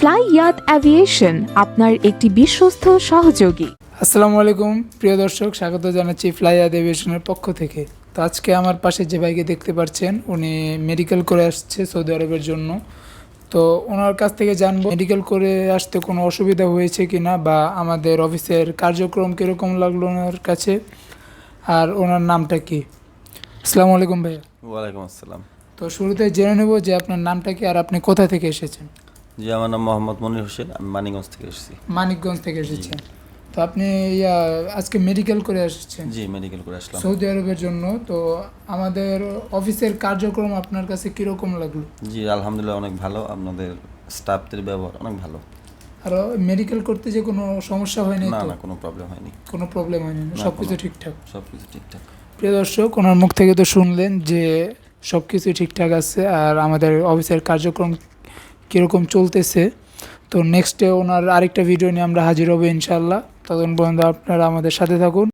Fly ইয়াত aviation আপনার একটি বিশ্বস্ত সহযোগী। আসসালামু আলাইকুম প্রিয় দর্শক স্বাগত জানাচ্ছি ফ্লাইয়া অ্যাভিয়েশনের পক্ষ থেকে। তো আজকে আমার পাশে যে ভাইকে দেখতে পাচ্ছেন উনি মেডিকেল করে আসছে সৌদি আরবের জন্য। তো ওনার কাছ থেকে জানব মেডিকেল করে আসতে কোনো অসুবিধা হয়েছে কি না বা আমাদের অফিসের কার্যক্রম কীরকম লাগল ওনার কাছে আর ওনার নামটা কি? আসসালামু আলাইকুম ভাইয়া। ওয়ালাইকুম আসসালাম। তো শুরুতে জেনে নেব যে আপনার নামটা কি আর আপনি কোথা থেকে এসেছেন? জি আমার নাম মোহাম্মদ মনির হোসেন আমি মানিকগঞ্জ থেকে এসেছি। মানিকগঞ্জ থেকে এসেছেন। তো আপনি ইয়া আজকে মেডিকেল করে আসছেন? জি মেডিকেল করে আসলাম। সৌদি আরবের জন্য তো আমাদের অফিসের কার্যক্রম আপনার কাছে কীরকম লাগল? জি আলহামদুলিল্লাহ অনেক ভালো। আপনাদের স্টাফদের ব্যবহার অনেক ভালো। আর মেডিকেল করতে যে কোনো সমস্যা হয়নি না না কোনো প্রবলেম হয়নি। কোনো প্রবলেম হয়নি সব কিছু ঠিকঠাক? সব কিছু ঠিকঠাক। প্রিয় দর্শক ওনার মুখ থেকে তো শুনলেন যে সব কিছু ঠিকঠাক আছে আর আমাদের অফিসের কার্যক্রম কীরকম চলতেছে। তো নেক্সটে ওনার আরেকটা ভিডিও নিয়ে আমরা হাজির হব ইনশাল্লাহ ততক্ষণ পর্যন্ত আপনারা আমাদের সাথে থাকুন।